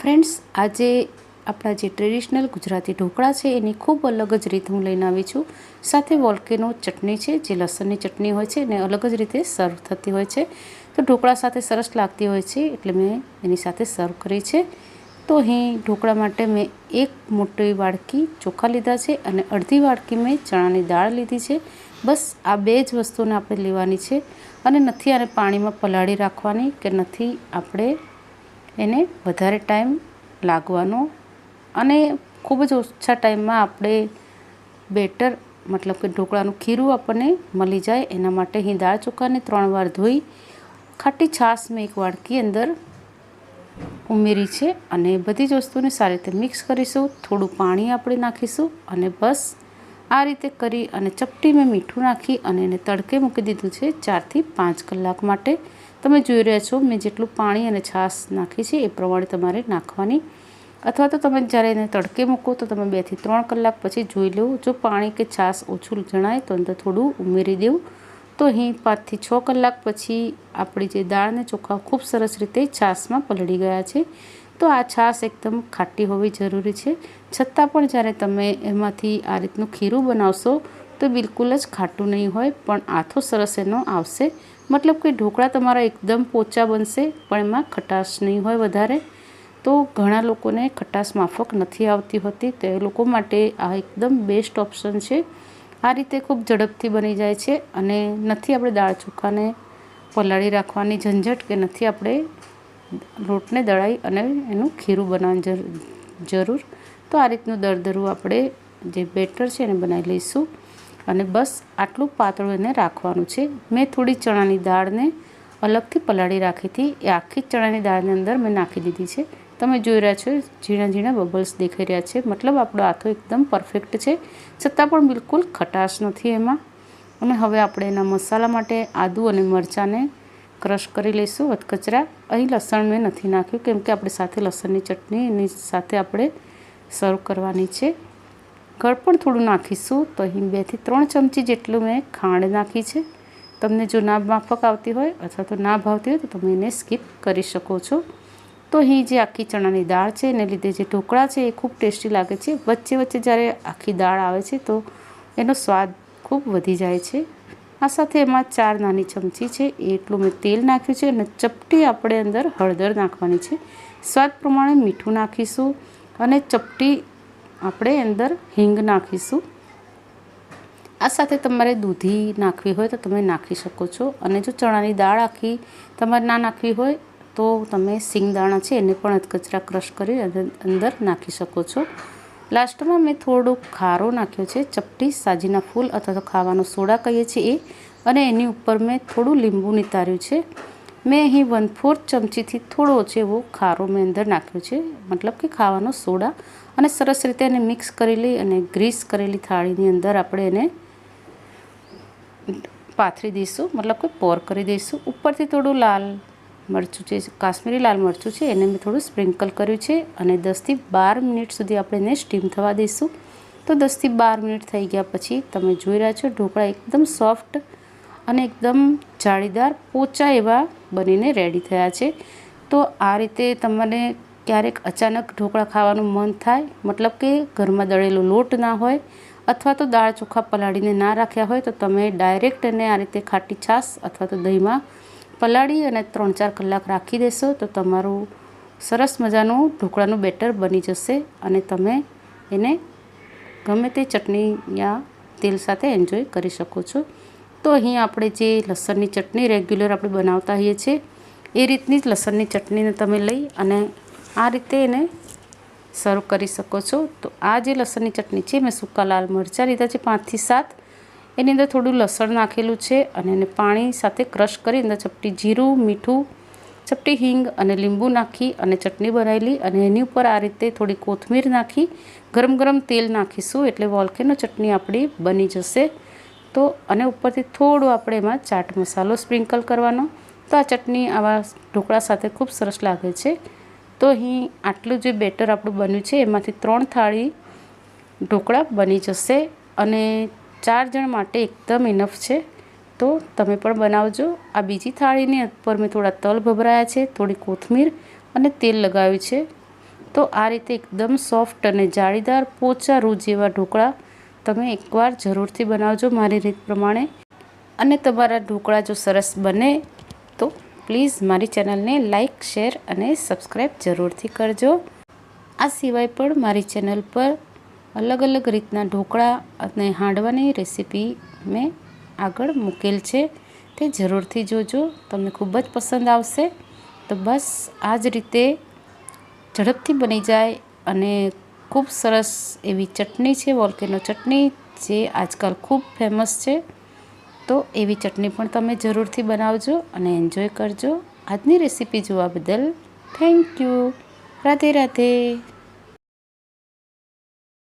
Friends, આજે આપણા જે ટ્રેડિશનલ ગુજરાતી ઢોકળા છે, એની ખૂબ અલગ જ રીત હું લઈને આવી છું. સાથે વોલ્કેનો ચટણી છે, જે લસણની ચટણી હોય છે એને અલગ જ રીતે સર્વ થતી હોય છે. તો ઢોકળા સાથે સરસ લાગતી હોય છે, એટલે મેં એની સાથે સર્વ કરી છે. તો અહીં ઢોકળા માટે મેં એક મોટી વાડકી ચોખા લીધા છે અને અડધી વાડકી મેં ચણાની દાળ લીધી છે. બસ, આ બે જ વસ્તુને આપણે લેવાની છે. અને નથી આને પાણીમાં પલાળી રાખવાની કે નથી આપણે એને વધારે ટાઈમ લાગવાનો અને ખૂબ જ ઓછા ટાઈમમાં આપણે બેટર મતલબ કે ઢોકળાનું ખીરું આપણને મળી જાય. એના માટે અહીં દાળ ચોખાને ત્રણ વાર ધોઈ ખાટી છાશ મેં એક વાડકી અંદર ઉમેરી છે અને બધી જ વસ્તુને સારી રીતે મિક્સ કરીશું. થોડું પાણી આપણે નાખીશું અને બસ આ રીતે કરી અને ચપટી મેં મીઠું નાખી અને એને તડકે મૂકી દીધું છે ચારથી પાંચ કલાક માટે. તમે જોઈ રહ્યા છો, મેં જેટલું પાણી અને છાશ નાખી છે એ પ્રમાણે તમારે નાખવાની. અથવા તો તમે જ્યારે એને તડકે મૂકો, તો તમે બેથી ત્રણ કલાક પછી જોઈ લેવું જો પાણી કે છાશ ઓછું જણાય, તો અંદર થોડું ઉમેરી દેવું. તો અહીં પાંચથી છ કલાક પછી આપણી જે દાળને ચોખા ખૂબ સરસ રીતે છાશમાં પલળી ગયા છે. તો આ છાશ એકદમ ખાટી હોવી જરૂરી છે. છતાં પણ જ્યારે તમે એમાંથી આ રીતનું ખીરું બનાવશો, તો બિલકુલ જ ખાટું નહીં હોય, પણ આથો સરસ એનો આવશે. મતલબ કે ઢોકળા તમારા એકદમ પોચા બનશે, પણ એમાં ખટાશ નહીં હોય વધારે. તો ઘણા લોકોને ખટાશ માફક નથી આવતી હોતી, તો એ લોકો માટે આ એકદમ બેસ્ટ ઓપ્શન છે. આ રીતે ખૂબ ઝડપથી બની જાય છે અને નથી આપણે દાળ ચોખાને પલાળી રાખવાની ઝંઝટ કે નથી આપણે લોટને દળાઈ અને એનું ખીરું બનાવવાની જરૂર. તો આ રીતનું દરદરું આપણે જે બેટર છે એને બનાવી લઈશું. અને બસ આટલું પાતળું એને રાખવાનું છે. મેં થોડી ચણાની દાળને અલગથી પલાળી રાખી હતી. એ આખી ચણાની દાળની અંદર મેં નાખી દીધી છે. તમે જોઈ રહ્યા છો, ઝીણા ઝીણા બબલ્સ દેખાઈ રહ્યા છે. મતલબ આપણો આથો એકદમ પરફેક્ટ છે. છતાં પણ બિલકુલ ખટાશ નથી એમાં. અને હવે આપણે એના મસાલા માટે આદું અને મરચાંને ક્રશ કરી લઈશું વધકચરા અહીં લસણ મેં નથી નાખ્યું, કેમ કે આપણે સાથે લસણની ચટણી એની સાથે આપણે સર્વ કરવાની છે. ગળ થોડું નાખીશું. તો અહીં બેથી ત્રણ ચમચી જેટલું મેં ખાંડ નાખી છે. તમને જો ના માફક આવતી હોય અથવા તો ના ભાવતી હોય તો તમે એને સ્કીપ કરી શકો છો. તો અહીં જે આખી ચણાની દાળ છે એને લીધે જે ઢોકળા છે એ ખૂબ ટેસ્ટી લાગે છે. વચ્ચે વચ્ચે જ્યારે આખી દાળ આવે છે તો એનો સ્વાદ ખૂબ વધી જાય છે. આ સાથે એમાં ચાર નાની ચમચી છે. એટલું મેં તેલ નાખ્યું છે અને ચપટી આપણે અંદર હળદર નાખવાની છે. સ્વાદ પ્રમાણે મીઠું નાખીશું અને ચપટી આપણે અંદર હિંગ નાખીશું. આ સાથે તમારે દૂધી નાખવી હોય તો તમે નાખી શકો છો. અને જો ચણાની દાળ આખી તમારે ના નાખવી હોય તો તમે સિંગદાણા છે એને પણ અધકચરા ક્રશ કરી અંદર નાખી શકો છો. લાસ્ટમાં મેં થોડો ખારો નાખ્યો છે, ચપટી સાજીના ફૂલ અથવા તો ખાવાનો સોડા કહીએ છીએ એ. અને એની ઉપર મેં થોડું લીંબુ નિતાર્યું છે. મેં અહીં વન ફોર્થ ચમચીથી થોડો છે એવો ખારો મેં અંદર નાખ્યો છે. મતલબ કે ખાવાનો સોડા અને સરસ રીતે એને મિક્સ કરી લઈ અને ગ્રીસ કરેલી થાળીની અંદર આપણે એને પાથરી દઈશું. મતલબ કે પોર કરી દઈશું. ઉપરથી થોડું લાલ મરચું છે કાશ્મીરી લાલ મરચું છે, એને મેં થોડું સ્પ્રિંકલ કર્યું છે અને દસથી બાર મિનિટ સુધી આપણે એને સ્ટીમ થવા દઈશું. તો દસથી બાર મિનિટ થઈ ગયા પછી તમે જોઈ રહ્યા છો, ઢોકળા એકદમ સોફ્ટ અને એકદમ જાળીદાર પોચા એવા બનીને રેડી થયા છે. તો આ રીતે તમને ક્યારેક અચાનક ઢોકળા ખાવાનું મન થાય, મતલબ કે ઘરમાં દળેલો લોટ ના હોય અથવા તો દાળ ચોખા પલાળીને ના રાખ્યા હોય, તો તમે ડાયરેક્ટ એને આ રીતે ખાટી છાશ અથવા તો દહીંમાં પલાળી અને ત્રણ ચાર કલાક રાખી દેશો, તો તમારું સરસ મજાનું ઢોકળાનું બેટર બની જશે અને તમે એને ગમે તે ચટણી યા તેલ સાથે એન્જોય કરી શકો છો. તો અહીં આપણે જે લસણની ચટણી રેગ્યુલર આપણે બનાવતા હોઈએ છીએ, એ રીતની જ લસણની ચટણીને તમે લઈ અને આ રીતે એને સર્વ કરી શકો છો. તો આ જે લસણની ચટણી છે, મેં સૂકા લાલ મરચાં લીધા છે પાંચથી સાત. એની અંદર થોડું લસણ નાખેલું છે અને એને પાણી સાથે ક્રશ કરી અંદર ચપટી જીરું, મીઠું, ચપટી હિંગ અને લીંબુ નાખી અને ચટણી બનાવેલી અને એની ઉપર આ રીતે થોડી કોથમીર નાખી, ગરમ ગરમ તેલ નાખીશું એટલે વોલ્કેનો ચટણી આપણી બની જશે. તો અને ઉપરથી થોડો આપણે એમાં ચાટ મસાલો સ્પ્રિંકલ કરવાનો. તો આ ચટણી આવા ઢોકળા સાથે ખૂબ સરસ લાગે છે. તો અહીં આટલું જે બેટર આપણું બન્યું છે, એમાંથી ત્રણ થાળી ઢોકળા બની જશે અને ચાર જણ માટે એકદમ ઇનફ છે. તો તમે પણ બનાવજો. આ બીજી થાળીની ઉપર મેં થોડા તલ ભભરાયા છે, થોડી કોથમીર અને તેલ લગાવ્યું છે. તો આ રીતે એકદમ સોફ્ટ અને જાળીદાર પોચા રૂ જેવા ઢોકળા તમે એકવાર જરૂરથી બનાવજો મારી રીત પ્રમાણે. અને તમારા ઢોકળા જો સરસ બને, તો પ્લીઝ મારી ચેનલને લાઇક શેર અને સબસ્ક્રાઈબ જરૂરથી કરજો. આ સિવાય પણ મારી ચેનલ પર અલગ અલગ રીતના ઢોકળા અને હાંડવાની રેસીપી મેં આગળ મૂકેલ છે. તે જરૂરથી જોજો, તમને ખૂબ જ પસંદ આવશે. તો બસ આ જ રીતે ઝડપથી બની જાય અને ખૂબ સરસ એવી ચટણી છે, વોલ્કેનો ચટણી, જે આજકાલ ખૂબ ફેમસ છે. તો એવી ચટણી પણ તમે જરૂરથી બનાવજો અને એન્જોય કરજો. આજની રેસીપી જોવા બદલ થેન્ક યુ રાધે રાધે.